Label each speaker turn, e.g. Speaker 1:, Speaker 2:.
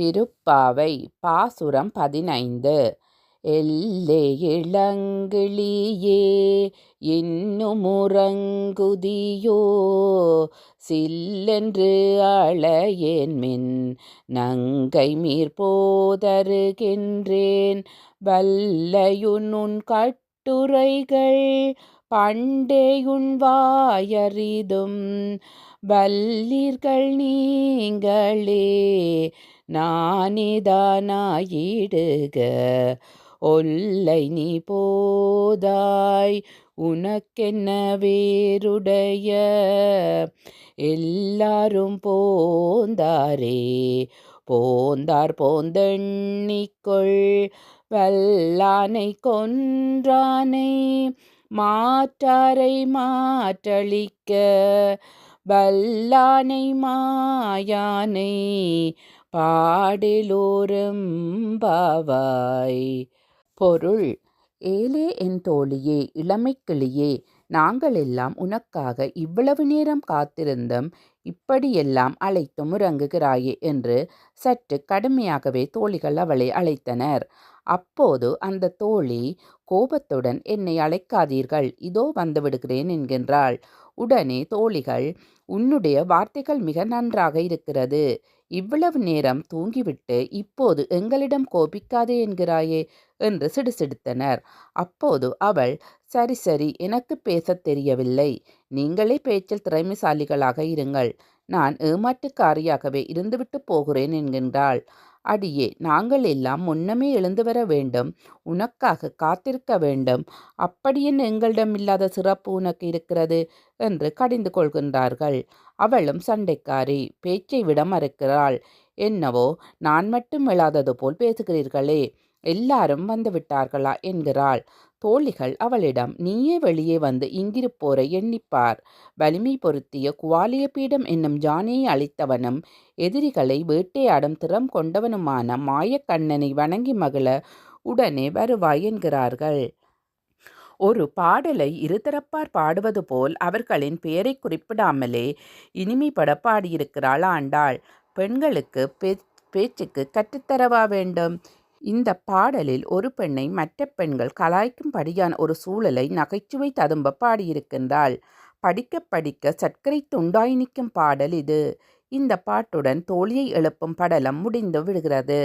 Speaker 1: திருப்பாவை பாசுரம் பதினைந்து. எல்லே இளங்கிளியே இன்னுமுறங்குதியோ சில்லென்று அழையேன்மின் நங்கை மீர்போதருகின்றேன் வல்லையுன் கட்டுரைகள் பண்டேயுன் வாயறிதும் வல்லீர்கள் நீங்களே நானிதானாயிடுக. ஒல்லை நீ போதாய் உனக்கென்ன வேருடைய எல்லாரும் போந்தாரே போந்தார் போந்தெண்ணிக்கொள் வல்லானை கொன்றானை மாற்றாரை மாற்றளிக்க வல்லானை மாயானை பாடிலோரும் பாவாய். பொருள் ஏலே என் தோழியே இளமைக்கிளியே நாங்கள் எல்லாம் உனக்காக இவ்வளவு நேரம் காத்திருந்தும் இப்படியெல்லாம் அழைத்து முறங்குகிறாயே என்று சற்று கடுமையாகவே தோழிகள் அவளை அழைத்தனர். அப்போது அந்த தோழி கோபத்துடன் என்னை அழைக்காதீர்கள் இதோ வந்து விடுகிறேன் என்கின்றாள். உடனே தோழிகள் உன்னுடைய வார்த்தைகள் மிக நன்றாக இருக்கிறது. இவ்வளவு நேரம் தூங்கிவிட்டு இப்போது எங்களிடம் கோபிக்காதே என்கிறாயே என்று சிடுசிடுத்தனர். அப்போது அவள் சரி சரி எனக்கு பேசத் தெரியவில்லை. நீங்களே பேச்சில் திறமைசாலிகளாக இருங்கள். நான் ஏமாற்றுக்காரியாகவே இருந்துவிட்டு போகிறேன் என்கின்றாள். அடியே நாங்கள் எல்லாம் முன்னமே எழுந்து வர வேண்டும். உனக்காக காத்திருக்க வேண்டும். அப்படியென் எங்களிடம் இல்லாத சிறப்பு உனக்கு இருக்கிறது என்று கடிந்து கொள்கின்றார்கள். அவளும் சண்டைக்காரி பேச்சை விட மறுக்கிறாள். என்னவோ நான் மட்டும் எழாதது போல் பேசுகிறீர்களே. எல்லாரும் வந்து விட்டார்களா? என்கிறாள். தோழிகள் அவளிடம் நீயே வெளியே வந்து இங்கிருப்போரை எண்ணிப்பார். வலிமை பொருத்திய குவாலிய பீடம் என்னும் ஜானியை அளித்தவனும் எதிரிகளை வேட்டையாடும் திறம் கொண்டவனுமான மாயக்கண்ணனை வணங்கி மகள உடனே வருவாய் என்கிறார்கள். ஒரு பாடலை இருதரப்பார் பாடுவது போல் அவர்களின் பெயரை குறிப்பிடாமலே இனிமைப்பட பாடியிருக்கிறாள் ஆண்டாள். பெண்களுக்கு பேச்சுக்கு கற்றுத்தரவா வேண்டும்? இந்த பாடலில் ஒரு பெண்ணை மற்ற பெண்கள் கலாய்க்கும்படியான ஒரு சூழலை நகைச்சுவை ததும்ப பாடியிருக்கின்றாள். படிக்க படிக்க சர்க்கரை துண்டாய் நிற்கும் பாடல் இது. இந்த பாட்டுடன் தோழியை எழுப்பும் படலம் முடிந்து விடுகிறது.